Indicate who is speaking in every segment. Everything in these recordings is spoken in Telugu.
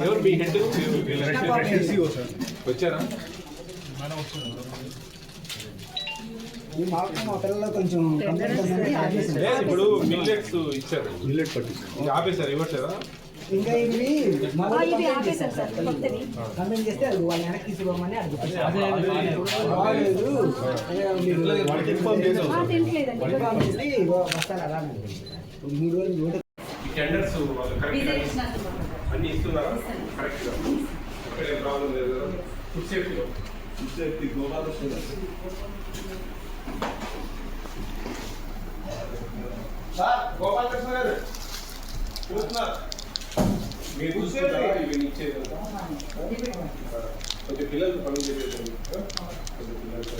Speaker 1: ఎవరు మీ హెడ్ వచ్చారా ఇప్పుడు మిల్లెట్స్ ఇచ్చారు మిల్లెట్ పట్టి ఆపేశారు ఇవ్వట్లేదా
Speaker 2: ఇంకా ఇవి కంప్లైంట్ చేస్తే అది వాళ్ళ వెనక్కి తీసుకోమని అడుగుతారు బస్తాలు అలా మూడు రోజులు నూట
Speaker 1: టెండర్స్ అన్ని ఇస్తున్నారా. కరెక్ట్గా ప్రాబ్లం లేదు కదా ఫుడ్ సేఫ్టీలో ఫుడ్ సేఫ్టీ గోపాలకృష్ణ గారు చూస్తున్నారు మీరు చూస్తున్నారా ఇవి ఇచ్చేది కొంచెం పిల్లలతో పనులు కొంచెం పిల్లలతో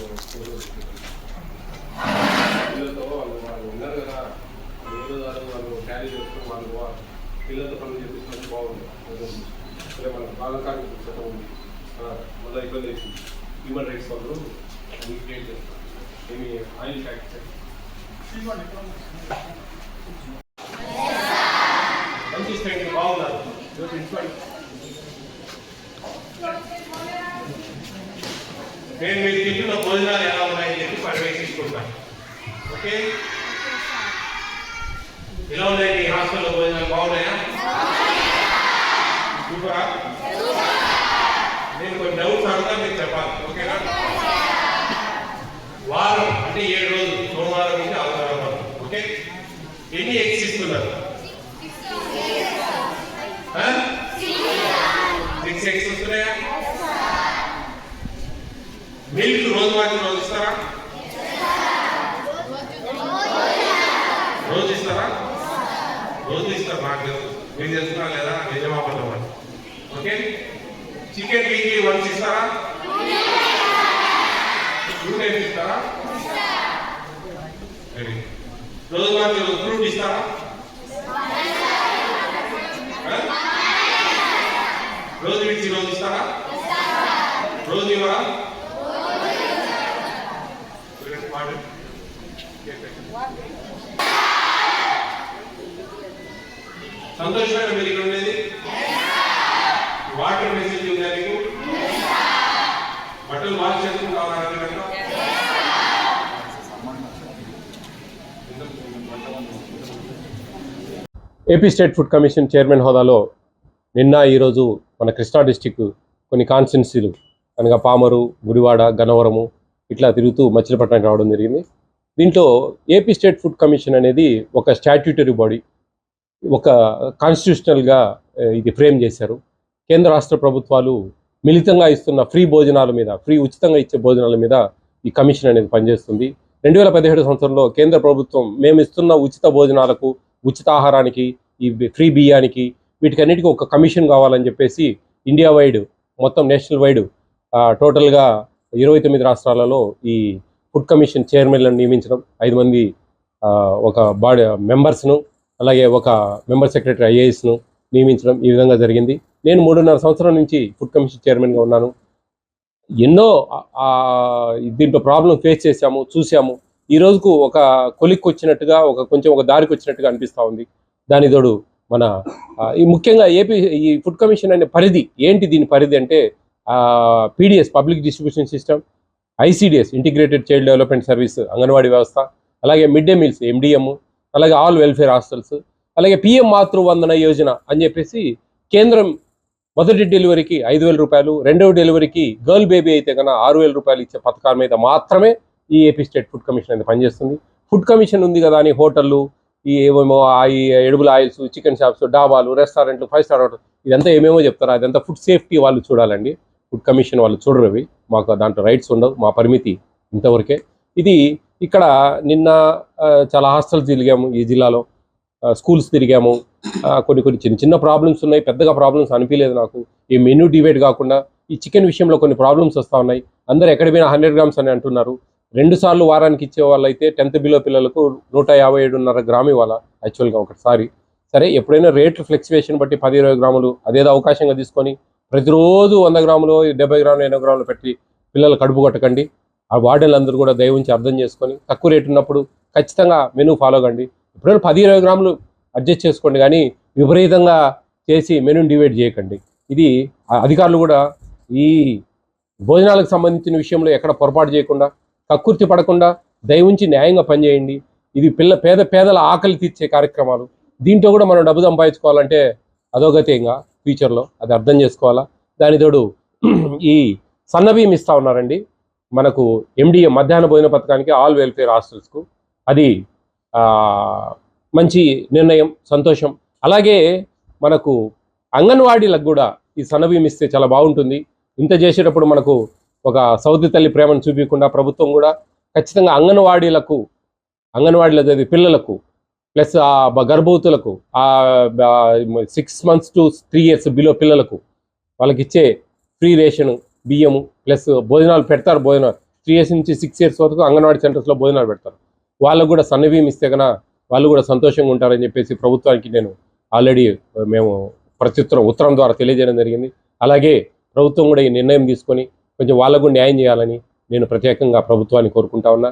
Speaker 1: పిల్లలతో వాళ్ళు వాళ్ళు ఉన్నారు కదా ఏదో దాని వాళ్ళు క్యారీ చేసుకుని వాళ్ళు పిల్లలతో పనులు చేపిస్తున్నది బాగుంది. సరే మన బాలకార్మిక చట్టం ఉంది మళ్ళీ ఇబ్బంది అవుతుంది హ్యూమన్ రైట్స్ వాళ్ళు క్రియేట్ చేస్తారు ఏమి ఆయిల్ ఫ్యాక్ట్ మంచి స్టేట్ బాగున్నారు. నేను మీరు తింటున్న భోజనాలు ఎలా ఉన్నాయని చెప్పి పర్యవేక్షించుకుంటాను ఓకే? ఎలా ఉన్నాయి మీ హాస్టల్లో భోజనాలు బాగున్నాయా సూపరా నేను కొన్ని డౌట్స్ అడుగుతా మీకు చెప్పాలి ఓకేనా వారం అంటే ఏడు రోజులు. సోమవారం నుంచి ఆదివారం వరకు. ఓకే ఎన్ని ఎగ్స్ ఇస్తున్నారు సిక్స్ ఎగ్స్ వస్తున్నాయా? మిల్క్ రోజు వాటి రోజు ఇస్తారా రోజు ఇస్తారా రోజు ఇస్తారు నాకు తెలుసు మీకు తెలుసుకున్నా లేదా నిజమాపడం అని ఓకే చికెన్ వీక్లీ వన్స్ ఇస్తారా టూ టైమ్స్ ఇస్తారా వెరీ రోజు వాటి ఫ్రూట్ ఇస్తారా ఆ? రోజు విడిచి రోజు ఇస్తారా రోజు ఇవ్వరా వాడు సంతోషమైన మీరు ఇక్కడ ఉండేది? వాటర్ మెసేజ్ ఉందా మీకు బట్టలు వాష్ చేసుకుంటారా
Speaker 3: AP state food commission chairman హోదాలో నిన్న ఈరోజు మన కృష్ణా డిస్టిక్ కొన్ని కాన్స్టిట్యున్సీలు అనగా పామరు గుడివాడ గన్నవరము ఇట్లా తిరుగుతూ మచిలీపట్నానికి రావడం జరిగింది. దీంట్లో ఏపీ స్టేట్ ఫుడ్ కమిషన్ అనేది ఒక స్టాట్యూటరీ బాడీ. ఒక కాన్స్టిట్యూషనల్గా ఇది ఫ్రేమ్ చేశారు. కేంద్ర రాష్ట్ర ప్రభుత్వాలు మిళితంగా ఇస్తున్న ఫ్రీ భోజనాల మీద ఫ్రీ ఉచితంగా ఇచ్చే భోజనాల మీద ఈ కమిషన్ అనేది పనిచేస్తుంది. రెండు వేల పదిహేడు సంవత్సరంలో కేంద్ర ప్రభుత్వం మేము ఇస్తున్న ఉచిత భోజనాలకు ఉచిత ఆహారానికి ఈ ఫ్రీ బియ్యానికి వీటికన్నిటికీ ఒక కమిషన్ కావాలని చెప్పేసి ఇండియా వైడ్ మొత్తం నేషనల్ వైడ్ టోటల్గా ఇరవై తొమ్మిది రాష్ట్రాలలో ఈ ఫుడ్ కమిషన్ చైర్మన్లను నియమించడం ఐదు మంది ఒక బాడీ మెంబర్స్ను అలాగే ఒక మెంబర్ సెక్రటరీ ఐఏఎస్ను నియమించడం ఈ విధంగా జరిగింది. నేను మూడున్నర సంవత్సరం నుంచి ఫుడ్ కమిషన్ చైర్మన్గా ఉన్నాను. ఎన్నో దీంట్లో ప్రాబ్లం ఫేస్ చేశాము చూసాము ఈ రోజుకు ఒక కొలిక్కి వచ్చినట్టుగా ఒక కొంచెం ఒక దారికి వచ్చినట్టుగా అనిపిస్తూ ఉంది. దాని తోడు మన ఈ ముఖ్యంగా ఏపీ ఈ ఫుడ్ కమిషన్ అనే పరిధి ఏంటి దీని పరిధి అంటే PDS public distribution system ICDS integrated child development service anganwadi వ్యవస్థ అలాగే మిడ్ డే మీల్స్ ఎండిఎం అలాగే ఆల్ వెల్ఫేర్ హాస్టల్స్ అలాగే పిఎం మాతృవందన యోజన అని చెప్పేసి కేంద్రం మొదటి డెలివరీకి ఐదు వేల రూపాయలు రెండవ డెలివరీకి గర్ల్ బేబీ అయితే కన్నా ఆరు వేల రూపాయలు ఇచ్చే పథకాల మీద మాత్రమే ఈ ఏపీ స్టేట్ ఫుడ్ కమిషన్ అయితే పనిచేస్తుంది. ఫుడ్ కమిషన్ ఉంది కదా అని హోటళ్ళు ఈ ఏమేమో ఈ ఎడుగుల ఆయిల్స్ చికెన్ షాప్స్ డాబాలు రెస్టారెంట్లు ఫైవ్ స్టార్ హోటల్ ఇదంతా ఏమేమో చెప్తారు. అదంతా ఫుడ్ సేఫ్టీ వాళ్ళు చూడాలండి. ఫుడ్ కమిషన్ వాళ్ళు చూడరు మాకు దాంట్లో రైట్స్ ఉండవు. మా పరిమితి ఇంతవరకే. ఇది ఇక్కడ నిన్న చాలా హాస్టల్స్ తిరిగాము ఈ జిల్లాలో. స్కూల్స్ తిరిగాము. కొన్ని కొన్ని చిన్న చిన్న ప్రాబ్లమ్స్ ఉన్నాయి. పెద్దగా ప్రాబ్లమ్స్ అనిపించలేదు నాకు. ఈ మెనూ డిబేట్ కాకుండా ఈ చికెన్ విషయంలో కొన్ని ప్రాబ్లమ్స్ వస్తూ ఉన్నాయి. అందరు ఎక్కడ పోయినా హండ్రెడ్ గ్రామ్స్ అని అంటున్నారు. రెండు సార్లు వారానికి ఇచ్చే వాళ్ళైతే టెన్త్ బిలో పిల్లలకు నూట యాభై ఏడున్నర గ్రామ్ ఇవ్వాలి? యాక్చువల్గా ఒకసారి. సరే ఎప్పుడైనా రేట్లు ఫ్లెక్చువేషన్ బట్టి పది ఇరవై గ్రాములు అదేదో అవకాశంగా తీసుకొని ప్రతిరోజు వంద గ్రాములు డెబ్బై గ్రాములు ఎనభై గ్రాములు పెట్టి పిల్లలు కడుపు కొట్టకండి. ఆ వార్డెన్లు అందరూ కూడా దయవుంచి ఉంచి అర్థం చేసుకొని తక్కువ రేటు ఉన్నప్పుడు ఖచ్చితంగా మెనూ ఫాలో కండి. ఎప్పుడైనా పది ఇరవై గ్రాములు అడ్జస్ట్ చేసుకోండి కానీ విపరీతంగా చేసి మెనూని డివైడ్ చేయకండి. ఇది అధికారులు కూడా ఈ భోజనాలకు సంబంధించిన విషయంలో ఎక్కడ పొరపాటు చేయకుండా కక్కుర్తి పడకుండా దయవుంచి న్యాయంగా పనిచేయండి. ఇది పిల్ల పేద పేదల ఆకలి తీర్చే కార్యక్రమాలు. దీంట్లో కూడా మనం డబ్బు సంపాదించుకోవాలంటే అధోగతీయంగా ఫ్యూచర్లో అది అర్థం చేసుకోవాలా? దాని తోడు ఈ సన్నబియ్యం ఇస్తా ఉన్నారండి. మనకు ఎండిఏ మధ్యాహ్న భోజన పథకానికి ఆల్ వెల్ఫేర్ హాస్టల్స్కు. అది మంచి నిర్ణయం సంతోషం. అలాగే మనకు అంగన్వాడీలకు కూడా ఈ సన్నబియ్యం ఇస్తే చాలా బాగుంటుంది. ఇంత చేసేటప్పుడు మనకు ఒక సౌది తల్లి ప్రేమను చూపించకుండా ప్రభుత్వం కూడా ఖచ్చితంగా అంగన్వాడీలకు అంగన్వాడీలో చదివే పిల్లలకు ప్లస్ ఆ గర్భవతులకు ఆ six months to three years below పిల్లలకు వాళ్ళకి ఇచ్చే ఫ్రీ రేషన్ బియ్యము ప్లస్ భోజనాలు పెడతారు భోజనాలు. త్రీ ఇయర్స్ నుంచి సిక్స్ ఇయర్స్ వరకు అంగన్వాడీ సెంటర్స్లో భోజనాలు పెడతారు. వాళ్ళకు కూడా సన్నబియ్యం ఇస్తే కన్నా వాళ్ళు కూడా సంతోషంగా ఉంటారని చెప్పేసి ప్రభుత్వానికి నేను ఆల్రెడీ మేము ప్రత్యుత్తరం ఉత్తరం ద్వారా తెలియజేయడం జరిగింది. అలాగే ప్రభుత్వం కూడా ఈ నిర్ణయం తీసుకొని కొంచెం వాళ్ళకు కూడా న్యాయం చేయాలని నేను ప్రత్యేకంగా ప్రభుత్వాన్ని కోరుకుంటా ఉన్నా.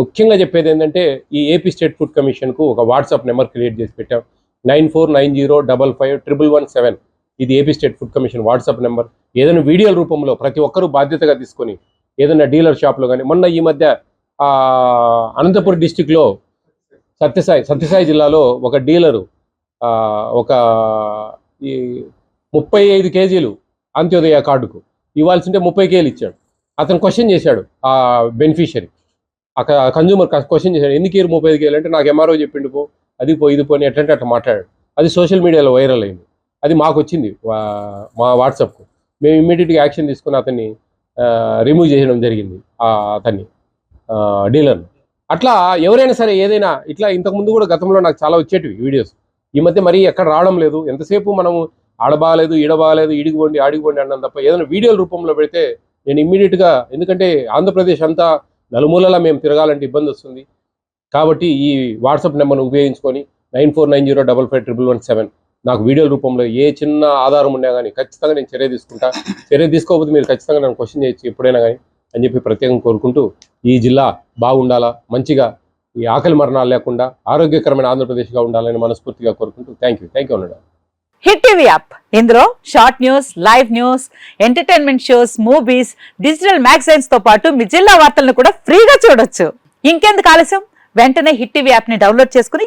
Speaker 3: ముఖ్యంగా చెప్పేది ఏంటంటే ఈ ఏపీ స్టేట్ ఫుడ్ కమిషన్కు ఒక వాట్సాప్ నెంబర్ క్రియేట్ చేసి పెట్టాం. Nine four nine zero double five triple one seven. ఇది AP state food commission WhatsApp number. ఏదైనా వీడియోల రూపంలో ప్రతి ఒక్కరూ బాధ్యతగా తీసుకొని ఏదైనా డీలర్ షాప్లో కానీ మొన్న ఈ మధ్య అనంతపురం డిస్టిక్లో సత్యసాయి సత్యసాయి జిల్లాలో ఒక డీలరు ఒక ఈ ముప్పై ఐదు కేజీలు అంత్యోదయ కార్డుకు ఇవ్వాల్సింటే ముప్పై కేలు ఇచ్చాడు. అతను క్వశ్చన్ చేశాడు ఆ బెనిఫిషియరీ. అక్కడ కన్జ్యూమర్ క్వశ్చన్ చేశాడు ఎందుకు ఇరు ముప్పై ఐదు కేజీలు? అంటే నాకు ఎంఆర్ఓ చెప్పిండు పో అది పో ఇది పోని ఎట్లంటే అట్లా మాట్లాడాడు. అది సోషల్ మీడియాలో వైరల్ అయింది. అది మాకు వచ్చింది మా వాట్సాప్కు. మేము ఇమ్మీడియట్గా యాక్షన్ తీసుకుని అతన్ని రిమూవ్ చేయడం జరిగింది అతన్ని డీలర్ని అట్లా ఎవరైనా సరే ఏదైనా ఇట్లా ఇంతకుముందు కూడా గతంలో నాకు చాలా వచ్చేటివి వీడియోస్ ఈ మధ్య మరీ ఎక్కడ రావడం లేదు. ఎంతసేపు మనము ఆడబాలేదు ఈడబాలేదు ఇడిగిపోండి ఆడిగిపోండి అన్నాం తప్ప ఏదైనా వీడియోల రూపంలో పెడితే నేను ఇమ్మీడియట్గా ఎందుకంటే ఆంధ్రప్రదేశ్ అంతా నలుమూలలా మేము తిరగాలంటే ఇబ్బంది వస్తుంది. కాబట్టి ఈ వాట్సాప్ నెంబర్ను ఉపయోగించుకొని nine four nine zero double five triple one seven నాకు వీడియోల రూపంలో ఏ చిన్న ఆధారం ఉన్నా కానీ ఖచ్చితంగా నేను చర్య తీసుకుంటా. చర్య తీసుకోకపోతే మీరు ఖచ్చితంగా నన్ను క్వశ్చన్ చేయొచ్చు ఎప్పుడైనా కానీ అని చెప్పి ప్రత్యేకంగా కోరుకుంటూ ఈ జిల్లా బాగుండాలా మంచిగా ఈ ఆకలి మరణాలు లేకుండా ఆరోగ్యకరమైన ఆంధ్రప్రదేశ్గా ఉండాలని మనస్ఫూర్తిగా కోరుకుంటూ థ్యాంక్ యూ థ్యాంక్ యూ అన్నాడు.
Speaker 4: Hit TV app. ఇందులో short news live news entertainment shows movies digital మ్యాగజైన్స్తో పాటు మీ జిల్లా వార్తలను కూడా ఫ్రీగా చూడొచ్చు. ఇంకెందుకు ఆలస్యం? వెంటనే హిట్ టీవీ యాప్ని డౌన్లోడ్ చేసుకుని